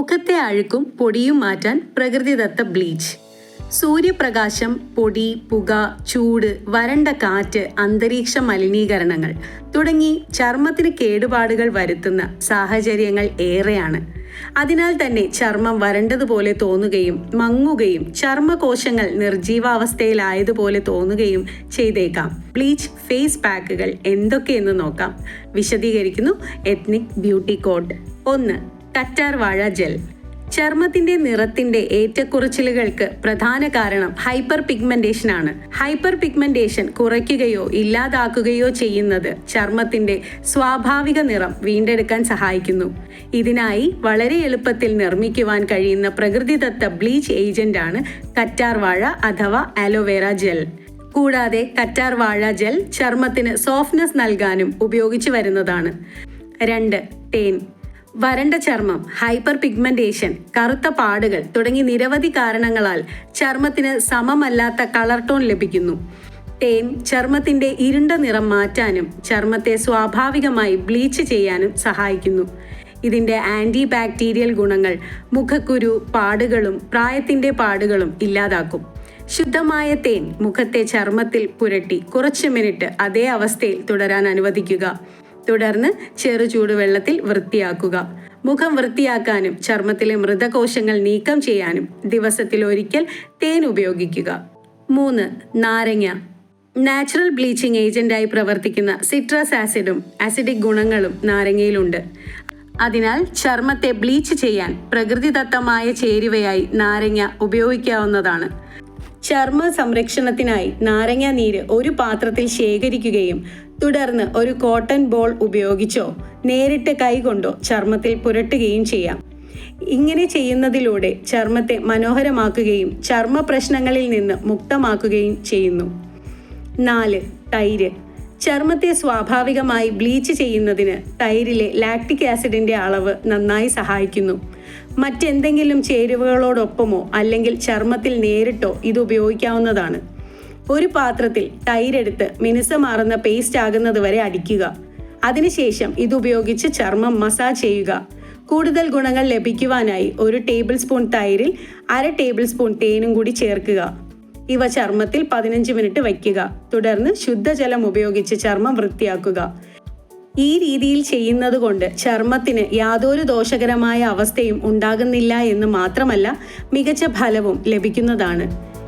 മുഖത്തെ അഴുക്കും പൊടിയും മാറ്റാൻ പ്രകൃതിദത്ത ബ്ലീച്ച്. സൂര്യപ്രകാശം പൊടി പുക ചൂട് വരണ്ട കാറ്റ് അന്തരീക്ഷ മലിനീകരണങ്ങൾ തുടങ്ങി ചർമ്മത്തിന് കേടുപാടുകൾ വരുത്തുന്ന സാഹചര്യങ്ങൾ ഏറെയാണ്. അതിനാൽ തന്നെ ചർമ്മം വരണ്ടതുപോലെ തോന്നുകയും മങ്ങുകയും ചർമ്മകോശങ്ങൾ നിർജീവാവസ്ഥയിലായതുപോലെ തോന്നുകയും ചെയ്തേക്കാം. ബ്ലീച്ച് ഫേസ് പാക്കുകൾ എന്തൊക്കെയെന്ന് നോക്കാം. വിശദീകരിക്കുന്നു എത്നിക് ബ്യൂട്ടി കോഡ്. ഒന്ന് കറ്റാർ വാഴ ജെൽ. ചർമ്മത്തിന്റെ നിറത്തിന്റെ ഏറ്റക്കുറച്ചിലുകൾക്ക് പ്രധാന കാരണം ഹൈപ്പർ പിഗ്മെന്റേഷൻ ആണ് ഹൈപ്പർ പിഗ്മെന്റേഷൻ കുറയ്ക്കുകയോ ഇല്ലാതാക്കുകയോ ചെയ്യുന്നത് ചർമ്മത്തിന്റെ സ്വാഭാവിക നിറം വീണ്ടെടുക്കാൻ സഹായിക്കുന്നു. ഇതിനായി വളരെ എളുപ്പത്തിൽ നിർമ്മിക്കുവാൻ കഴിയുന്ന പ്രകൃതിദത്ത ബ്ലീച്ച് ഏജന്റ് ആണ് കറ്റാർ വാഴ അഥവാ അലോവേറ ജെൽ. കൂടാതെ കറ്റാർ വാഴ ജെൽ ചർമ്മത്തിന് സോഫ്റ്റ്നെസ് നൽകാനും ഉപയോഗിച്ചു വരുന്നതാണ്. രണ്ട് തേൻ. വരണ്ട ചർമ്മം ഹൈപ്പർ പിഗ്മെന്റേഷൻ കറുത്ത പാടുകൾ തുടങ്ങി നിരവധി കാരണങ്ങളാൽ ചർമ്മത്തിന് സമമല്ലാത്ത കളർ ടോൺ ലഭിക്കുന്നു. തേൻ ചർമ്മത്തിന്റെ ഇരുണ്ട നിറം മാറ്റാനും ചർമ്മത്തെ സ്വാഭാവികമായി ബ്ലീച്ച് ചെയ്യാനും സഹായിക്കുന്നു. ഇതിന്റെ ആന്റി ബാക്ടീരിയൽ ഗുണങ്ങൾ മുഖക്കുരു പാടുകളും പ്രായത്തിന്റെ പാടുകളും ഇല്ലാതാക്കും. ശുദ്ധമായ തേൻ മുഖത്തെ ചർമ്മത്തിൽ പുരട്ടി കുറച്ച് മിനിറ്റ് അതേ അവസ്ഥയിൽ തുടരാൻ അനുവദിക്കുക. തുടർന്ന് ചെറു ചൂടുവെള്ളത്തിൽ വൃത്തിയാക്കുക. മുഖം വൃത്തിയാക്കാനും ചർമ്മത്തിലെ മൃതകോശങ്ങൾ നീക്കം ചെയ്യാനും ദിവസത്തിൽ ഒരിക്കൽ തേൻ ഉപയോഗിക്കുക. മൂന്ന് നാരങ്ങ. നാച്ചുറൽ ബ്ലീച്ചിങ് ഏജന്റായി പ്രവർത്തിക്കുന്ന സിട്രസ് ആസിഡും ആസിഡിക് ഗുണങ്ങളും നാരങ്ങയിലുണ്ട്. അതിനാൽ ചർമ്മത്തെ ബ്ലീച്ച് ചെയ്യാൻ പ്രകൃതിദത്തമായ ചേരുവയായി നാരങ്ങ ഉപയോഗിക്കാവുന്നതാണ്. ചർമ്മ സംരക്ഷണത്തിനായി നാരങ്ങ നീര് ഒരു പാത്രത്തിൽ ശേഖരിക്കുകയും തുടർന്ന് ഒരു കോട്ടൺ ബോൾ ഉപയോഗിച്ചോ? നേരിട്ട് കൈകൊണ്ടോ ചർമ്മത്തിൽ പുരട്ടുകയും ചെയ്യാം. ഇങ്ങനെ ചെയ്യുന്നതിലൂടെ ചർമ്മത്തെ മനോഹരമാക്കുകയും ചർമ്മ പ്രശ്നങ്ങളിൽ നിന്ന് മുക്തമാക്കുകയും ചെയ്യുന്നു. നാല് തൈര്. ചർമ്മത്തെ സ്വാഭാവികമായി ബ്ലീച്ച് ചെയ്യുന്നതിന് തൈരിലെ ലാക്ടിക് ആസിഡിന്റെ അളവ് നന്നായി സഹായിക്കുന്നു. മറ്റെന്തെങ്കിലും ചേരുവകളോടൊപ്പമോ അല്ലെങ്കിൽ ചർമ്മത്തിൽ നേരിട്ടോ ഇത് ഉപയോഗിക്കാവുന്നതാണ്. ഒരു പാത്രത്തിൽ തൈരെടുത്ത് മിനുസമാറുന്ന പേസ്റ്റ് ആകുന്നത് വരെ അടിക്കുക. അതിനുശേഷം ഇതുപയോഗിച്ച് ചർമ്മം മസാജ് ചെയ്യുക. കൂടുതൽ ഗുണങ്ങൾ ലഭിക്കുവാനായി ഒരു ടേബിൾ സ്പൂൺ തൈരിൽ അര ടേബിൾ സ്പൂൺ തേനും കൂടി ചേർക്കുക. ഇവ ചർമ്മത്തിൽ പതിനഞ്ച് മിനിറ്റ് വയ്ക്കുക. തുടർന്ന് ശുദ്ധജലം ഉപയോഗിച്ച് ചർമ്മം വൃത്തിയാക്കുക. ഈ രീതിയിൽ ചെയ്യുന്നത് കൊണ്ട് ചർമ്മത്തിന് യാതൊരു ദോഷകരമായ അവസ്ഥയും ഉണ്ടാകുന്നില്ല എന്ന് മാത്രമല്ല മികച്ച ഫലവും ലഭിക്കുന്നതാണ്.